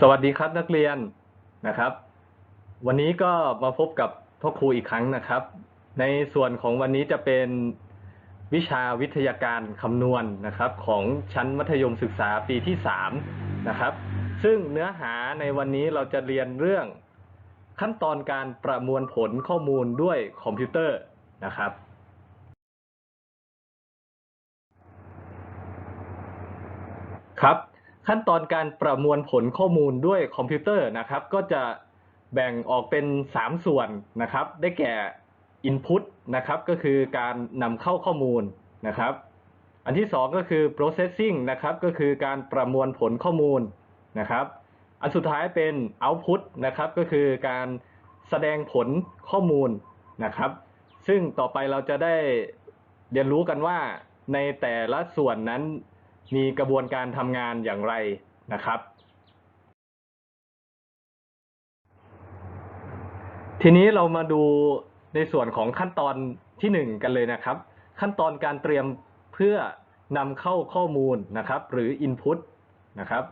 สวัสดีครับนักเรียนนะครับ วันนี้ก็มาพบกับพ่อครูอีกครั้งนะครับ ในส่วนของวันนี้จะเป็นวิชาวิทยาการคำนวณนะครับ ของชั้นมัธยมศึกษาปีที่3นะครับ ซึ่งเนื้อหาในวันนี้เราจะเรียนเรื่องขั้นตอนการประมวลผลข้อมูลด้วยคอมพิวเตอร์นะครับ ครับ ขั้นตอนการประมวลผลข้อมูลด้วยคอมพิวเตอร์นะครับ ก็จะแบ่งออกเป็น 3 ส่วนนะครับ ได้แก่ Input นะครับ ก็คือการนำเข้าข้อมูลนะครับ อันที่ 2 ก็คือ Processing นะครับ ก็คือการประมวลผลข้อมูลนะครับ อันสุดท้ายเป็น Output นะครับ ก็คือการแสดงผลข้อมูลนะครับ ซึ่งต่อไปเราจะได้เรียนรู้กันว่าในแต่ละส่วนนั้น มีกระบวนการทำงานอย่างไรนะครับ ทีนี้เรามาดูในส่วนของขั้นตอนที่หนึ่งกันเลยนะครับ ขั้นตอนการเตรียมเพื่อนำเข้าข้อมูลนะครับ หรือ Input นะครับ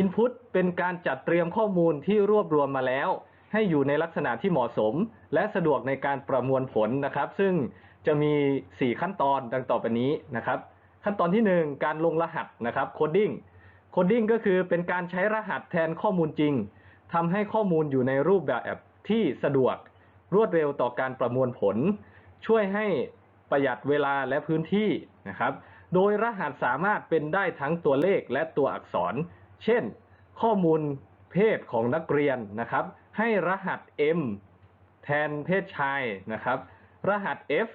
Input เป็นการจัดเตรียมข้อมูลที่รวบรวมมาแล้ว ให้อยู่ในลักษณะที่เหมาะสม และสะดวกในการประมวลผลนะครับ ซึ่งจะมี 4 ขั้นตอนดังต่อไปนี้นะครับ ขั้นตอนที่ 1 การลงรหัสนะครับโคดดิ้งโคดดิ้งก็คือเป็นการใช้รหัสแทนข้อมูลจริงทำให้ข้อมูลอยู่ในรูปแบบที่สะดวก รวดเร็วต่อการประมวลผล ช่วยให้ประหยัดเวลาและพื้นที่นะครับ โดยรหัสสามารถเป็นได้ทั้งตัวเลขและตัวอักษร เช่น ข้อมูลเพศของนักเรียนนะครับ ให้รหัส M แทนเพศชายนะครับ รหัส F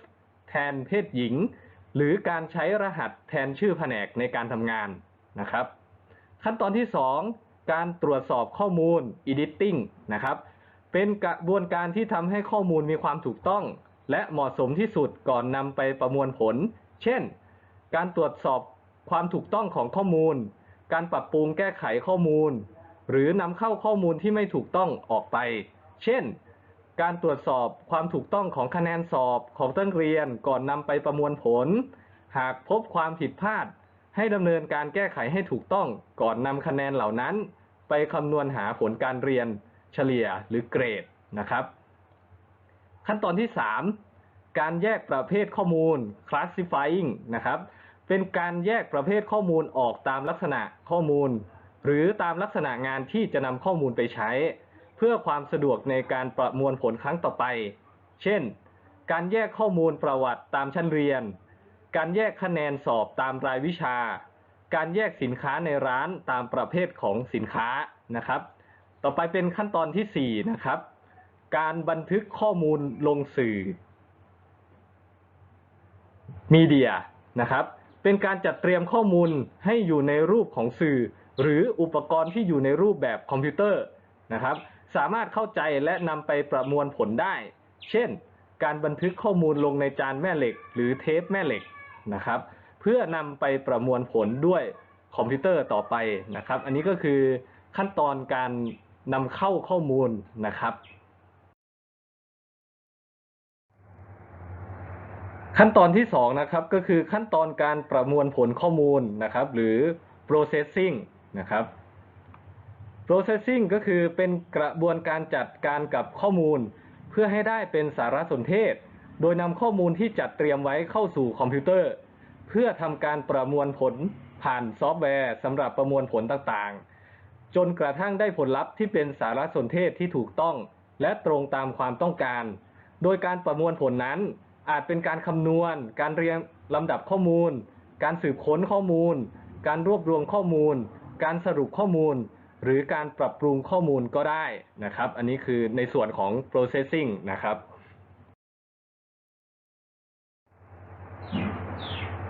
แทนเพศหญิง หรือการใช้รหัสแทนชื่อแผนกในการทำงานนะครับ ขั้นตอนที่ 2 การตรวจสอบข้อมูล editing นะครับ เป็นกระบวนการที่ทำให้ข้อมูลมีความถูกต้อง และเหมาะสมที่สุดก่อนนำไปประมวลผล เช่น การตรวจสอบความถูกต้องของข้อมูล การปรับปรุงแก้ไขข้อมูล หรือนำเข้าข้อมูลที่ไม่ถูกต้องออกไป เช่น การตรวจสอบความถูกต้องของคะแนนสอบของนักเรียนก่อนนำไปประมวลผล หากพบความผิดพลาด ให้ดำเนินการแก้ไขให้ถูกต้องก่อนนำคะแนนเหล่านั้น ไปคำนวณหาผลการเรียนเฉลี่ยหรือเกรดนะครับ ขั้นตอนที่ 3 การแยกประเภทข้อมูล classifying นะครับ เป็นการแยกประเภทข้อมูลออกตามลักษณะข้อมูล หรือตามลักษณะงานที่จะนำข้อมูลไปใช้ เพื่อความสะดวกในการประมวลผลครั้งต่อไป เช่น การแยกข้อมูลประวัติตามชั้นเรียน การแยกคะแนนสอบตามรายวิชา การแยกสินค้าในร้านตามประเภทของสินค้านะครับ ต่อไปเป็นขั้นตอนที่ 4 นะครับ การบันทึกข้อมูลลงสื่อมีเดียนะครับ เป็นการจัดเตรียมข้อมูลให้อยู่ในรูปของสื่อ หรืออุปกรณ์ที่อยู่ในรูปแบบคอมพิวเตอร์นะครับ สามารถเข้าใจและนำไปประมวลผลได้ เช่น การบันทึกข้อมูลลงในจานแม่เหล็ก หรือเทปแม่เหล็กนะครับ เพื่อนำไปประมวลผลด้วยคอมพิวเตอร์ต่อไปนะครับ อันนี้ก็คือขั้นตอนการนำเข้าข้อมูลนะครับ ขั้นตอนที่สองนะครับก็คือขั้นตอนการประมวลผลข้อมูลนะครับ หรือ processing นะครับ processing ก็คือเป็นกระบวนการจัดการกับข้อมูล เพื่อให้ได้เป็นสารสนเทศ โดยนำข้อมูลที่จัดเตรียมไว้เข้าสู่คอมพิวเตอร์ เพื่อทำการประมวลผลผ่านซอฟต์แวร์สำหรับประมวลผลต่างๆ จนกระทั่งได้ผลลัพธ์ที่เป็นสารสนเทศที่ถูกต้อง และตรงตามความต้องการ โดยการประมวลผลนั้น อาจเป็นการคำนวณ การเรียงลำดับข้อมูล การสืบค้นข้อมูล การรวบรวมข้อมูล การสรุปข้อมูล หรือการปรับปรุงข้อมูลก็ได้นะครับ อันนี้คือในส่วนของ processing นะครับ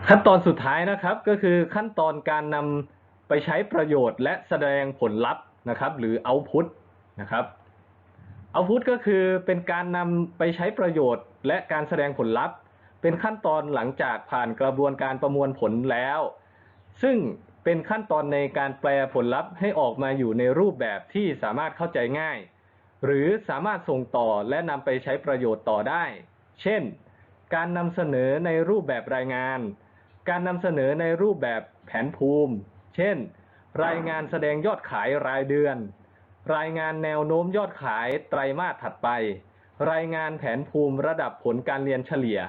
ขั้นตอนสุดท้ายนะครับก็คือขั้นตอนการนำไปใช้ประโยชน์ และแสดงผลลัพธ์นะครับ หรือ output นะครับ output ก็คือเป็นการนำไปใช้ประโยชน์ และการแสดงผลลัพธ์ เป็นขั้นตอนหลังจากผ่านกระบวนการประมวลผลแล้ว ซึ่ง เป็นขั้นตอนในการแปลผลลัพธ์ให้ออกมาอยู่ในรูปแบบที่สามารถเข้าใจง่าย หรือสามารถส่งต่อและนำไปใช้ประโยชน์ต่อได้ เช่น การนำเสนอในรูปแบบรายงาน การนำเสนอในรูปแบบแผนภูมิ เช่น รายงานแสดงยอดขายรายเดือน รายงานแนวโน้มยอดขายไตรมาสถัดไป รายงานแผนภูมิระดับผลการเรียนเฉลี่ย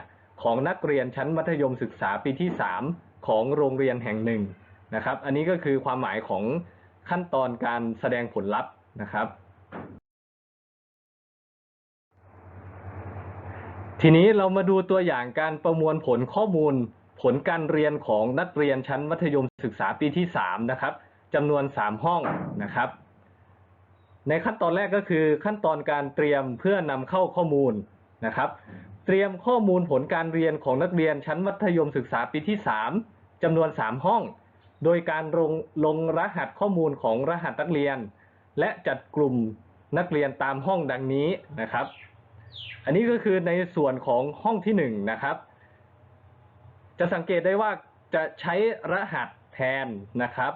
ของนักเรียนชั้นมัธยมศึกษาปีที่ 3 ของโรงเรียนแห่งหนึ่ง นะครับ อันนี้ก็คือความหมายของขั้นตอนการแสดงผลลัพธ์นะครับ ทีนี้เรามาดูตัวอย่างการประมวลผลข้อมูล ผลการเรียนของนักเรียนชั้นมัธยมศึกษาปีที่ 3 นะครับจำนวน 3 ห้องนะครับ ในขั้นตอนแรกก็คือขั้นตอนการเตรียมเพื่อนำเข้าข้อมูลนะครับ เตรียมข้อมูลผลการเรียนของนักเรียนชั้นมัธยมศึกษาปีที่ 3จำนวน 3 ห้อง โดยการลงลงรหัสข้อมูลของรหัสนักเรียน และจัดกลุ่มนักเรียนตามห้องดังนี้นะครับ อันนี้ก็คือในส่วนของห้องที่1นะครับ จะสังเกตได้ว่าจะใช้รหัสแทนนะครับ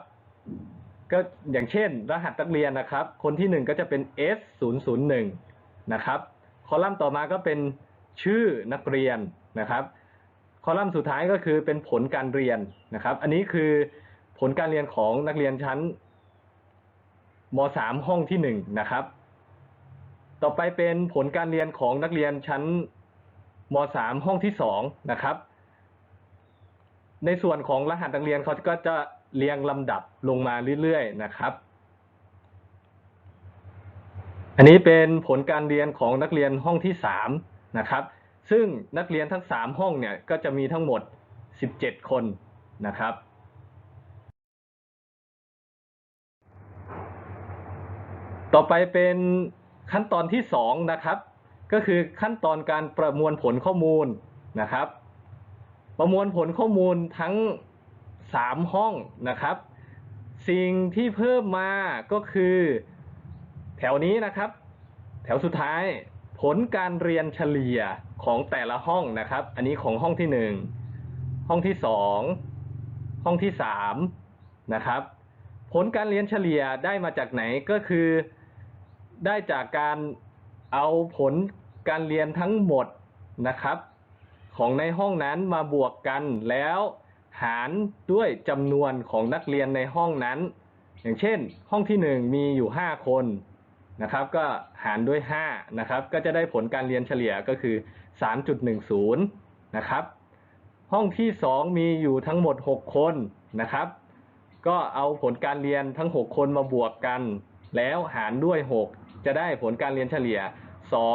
ก็อย่างเช่น รหัสนักเรียนนะครับ คนที่หนึ่งก็จะเป็น S 0 0 1นะครับ คอลัมน์ต่อมาก็เป็นชื่อนักเรียนนะครับ คอลัมน์สุดท้ายก็คือเป็นผลการเรียนนะครับ อันนี้คือ ผลการเรียนของนักเรียนชั้นม .3 ห้องที่หนึ่งนะครับ ต่อไปเป็นผลการเรียนของนักเรียนชั้นม .3 ห้องที่สองนะครับ ในส่วนของรหัสนักเรียนเขาก็จะเรียงลำดับลงมาเรื่อยๆนะครับ อันนี้เป็นผลการเรียนของนักเรียนห้องที่สามนะครับ ซึ่งนักเรียนทั้งสามห้องเนี่ยก็จะมีทั้งหมด 17 คนนะครับ ต่อไปเป็นขั้นตอนที่สองนะครับ ก็คือขั้นตอนการประมวลผลข้อมูลนะครับ ประมวลผลข้อมูลทั้ง 3 ห้องนะครับ สิ่งที่เพิ่มมาก็คือ แถวนี้นะครับ แถวสุดท้ายผลการเรียนเฉลี่ยของแต่ละห้องนะครับ อันนี้ของห้องที่ 1 ห้องที่ 2 ห้องที่3นะครับ ผลการเรียนเฉลี่ยได้มาจากไหนก็คือ ได้จากการเอาผลการเรียนทั้งหมดนะครับ ของในห้องนั้นมาบวกกันแล้วหารด้วยจำนวนของนักเรียนในห้องนั้น อย่างเช่น ห้องที่1มีอยู่5คนนะครับ ก็หารด้วย5นะครับ ก็จะได้ผลการเรียนเฉลี่ยก็คือ3.10นะครับ ห้องที่2มีอยู่ทั้งหมด6คนนะครับ ก็เอาผลการเรียนทั้ง6คนมาบวกกัน แล้วหารด้วย6 จะได้ผลการเรียนเฉลี่ย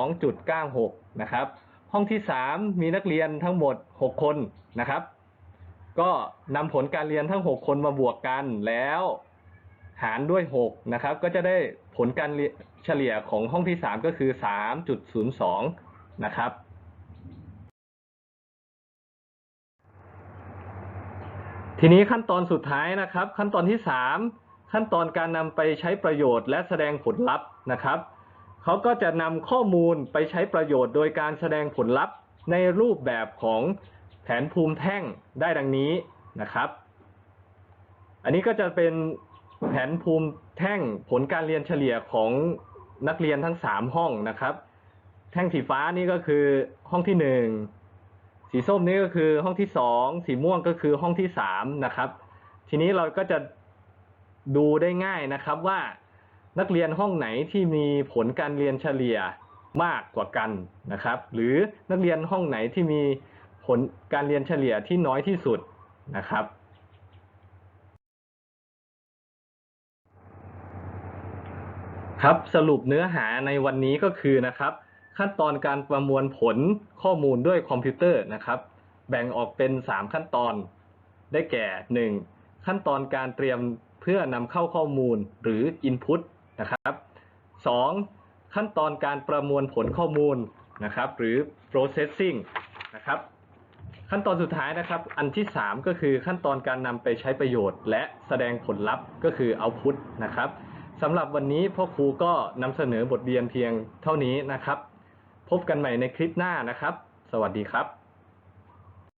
2.96 นะครับ ห้องที่ 3 มีนักเรียนทั้งหมด 6 คนนะครับ ก็นำผลการเรียนทั้ง 6 คนมาบวกกันแล้วหารด้วย 6 นะครับ ก็จะได้ผลการเรียนเฉลี่ยของห้องที่ 3 ก็คือ 3.02 นะครับทีนี้ขั้นตอนสุดท้ายนะครับ ขั้นตอนที่3 ขั้นตอนการนำไปใช้ประโยชน์และแสดงผลลัพธ์นะครับเขาก็จะนำข้อมูลไปใช้ประโยชน์โดยการแสดงผลลัพธ์ในรูปแบบของแผนภูมิแท่งได้ดังนี้นะครับ อันนี้ก็จะเป็นแผนภูมิแท่งผลการเรียนเฉลี่ยของนักเรียนทั้ง 3 ห้องนะครับ แท่งสีฟ้านี่ก็คือห้องที่ 1 สีส้มนี่ก็คือห้องที่ 2 สีม่วงก็คือห้องที่ 3 นะครับ ทีนี้เราก็จะ ดูได้ง่ายนะครับว่านักเรียนห้องไหนที่มีผลการเรียนเฉลี่ยมากกว่ากันนะครับ หรือนักเรียนห้องไหนที่มีผลการเรียนเฉลี่ยที่น้อยที่สุดนะครับ ครับสรุปเนื้อหาในวันนี้ก็คือนะครับ ขั้นตอนการประมวลผลข้อมูลด้วยคอมพิวเตอร์นะครับ แบ่งออกเป็น 3 ขั้นตอนได้แก่ 1. ขั้นตอนการเตรียม เพื่อนำเข้าข้อมูลหรือ Input นะครับ 2. ขั้นตอนการประมวลผลข้อมูลนะครับ หรือ processing นะครับ ขั้นตอนสุดท้ายนะครับ อันที่ 3 ก็คือขั้นตอนการนำไปใช้ประโยชน์ และแสดงผลลัพธ์ก็คือ output นะครับสำหรับวันนี้พ่อครูก็นำเสนอบทเรียนเพียงเท่านี้นะครับ พบกันใหม่ในคลิปหน้านะครับ สวัสดีครับ